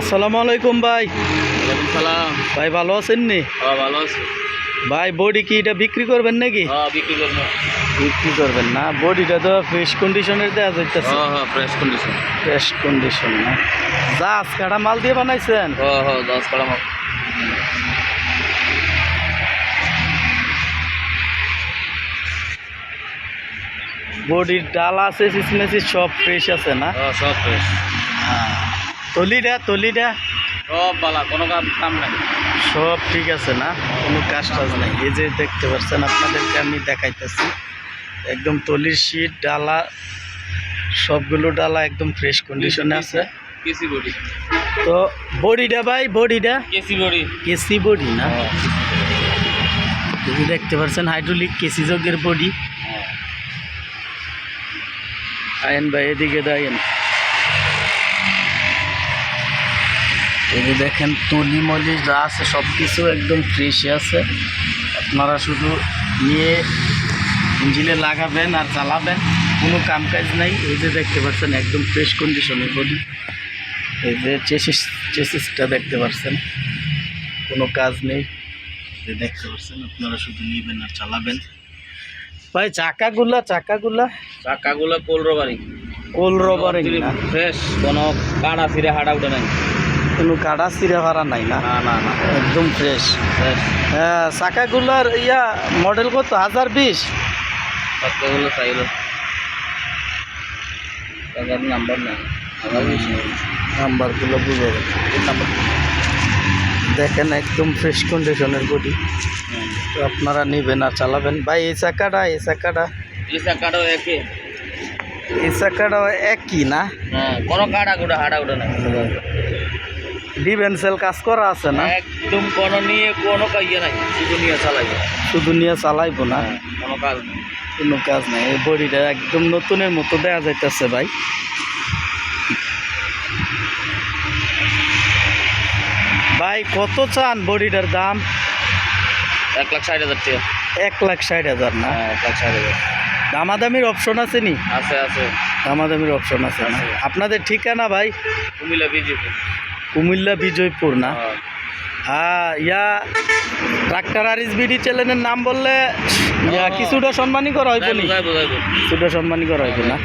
আসসালামু আলাইকুম ভাই। ওয়ালাইকুম সালাম। ভাই ভালো আছেন নি? হ্যাঁ ভালো আছি। ভাই বডি কি এটা বিক্রি করবেন নাকি? হ্যাঁ বিক্রি করব। বিক্রি করবেন না বডিটা তো ফ্রেশ কন্ডিশনের দেওয়া যাইতেছে। হ্যাঁ হ্যাঁ ফ্রেশ কন্ডিশন ফ্রেশ কন্ডিশন না। যা কাটা মাল দিয়ে বানাইছেন? হ্যাঁ হ্যাঁ দশ কাড়া মাল। বডির ডাল আছে সিসমেসি সব ফ্রেশ আছে না? হ্যাঁ সব ফ্রেশ তলিটা তলিটা সব বালা কোনো কাম কাম নাই। সব ঠিক আছে না? কোনো কাজ টাজ নাই। এই যে দেখতে পাচ্ছেন আপনাদেরকে আমি দেখাইতেছি। একদম তলির শীত ডালা সবগুলো ডালা একদম ফ্রেশ কন্ডিশনে আছে। কেসি বডি। তো বডিটা ভাই বডিটা কেসি বডি। কেসি বডি না? যদি দেখতে পাচ্ছেন হাইড্রোলিক কেসি যোগের বডি। আয়েন ভাই এদিকে দাঁড়িয়েন। এই যে দেখেন তলি মলি যা আছে সব কিছু একদম ফ্রেশে আছে। আপনারা শুধু নিয়ে ইঞ্জিনে লাগাবেন আর চালাবেন কোনো কাম কাজ নাই। এই যে দেখতে পাচ্ছেন একদম ফ্রেশ কন্ডিশনের বডি এই যে চেসিস চেসিসটা দেখতে পাচ্ছেন কোনো কাজ নেই। যে দেখতে পাচ্ছেন আপনারা শুধু নিবেন আর চালাবেন। ভাই চাকাগুলা চাকাগুলা? চাকাগুলা কোল রবারি। কোল রবারিং ফ্রেশ কোনো কাড়া ফিরে হাড়া উঠে নাই। কোনো কাটা চিরে ভাড়া নাই না। না না না। একদম ফ্রেশ হ্যাঁ চাকাগুলার ইয়া মডেল কত? হাজার বিশ? চাকাগুলো চাইলো। চাকার নাম্বার নাই। নাম্বারগুলো বুঝে দেখেন একদম ফ্রেশ কন্ডিশনের বডি তো আপনারা নেবেন আর চালাবেন। ভাই এই চাকাটা এই চাকাটা। এই চাকাটাও একে এই চাকাটা একই না? হ্যাঁ কোনো কাড়া গোটা হাড়া উঠে ডিভেন্সেল কাজ করা আছে না? একদম কোনো নিয়ে কোনো কাইয়ে নাই শুধু নিয়ে চালাইবে শুধু নিয়ে চালাইবো না? কোনো কাজ নেই। কোনো কাজ নাই। এই বডিটা একদম নতুনের মতো দেওয়া যাইতেছে ভাই। ভাই কত চান বডিটার দাম? এক লাখ ষাট হাজার টাকা। এক লাখ ষাট হাজার না? হ্যাঁ এক লাখ ষাট হাজার। দামাদামির অপশন আছে নি? আছে আছে। দামাদামির অপশন আছে আছে। আপনাদের ঠিকানা ভাই? কুমিল্লা বিজেপি কুমিল্লা বিজয়পুর না? হ্যাঁ ইয়া ট্রাক্টর আর বিডি চ্যানেলের নাম বললে ইয়া কিছুটা সম্মানই করা হইব নি? কিছুটা সম্মানই করা হইব না?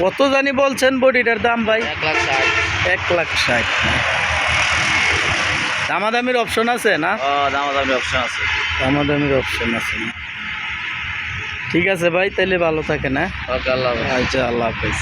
কত জানি বলছেন বডিটার দাম ভাই? এক লাখ ষাট। দামাদামির অপশন আছে না? ও দামাদামি অপশন আছে। দামাদামির অপশন আছে না? ঠিক আছে ভাই তাহলে ভালো থাকে না হাফেজ। আচ্ছা আল্লাহ হাফেজ।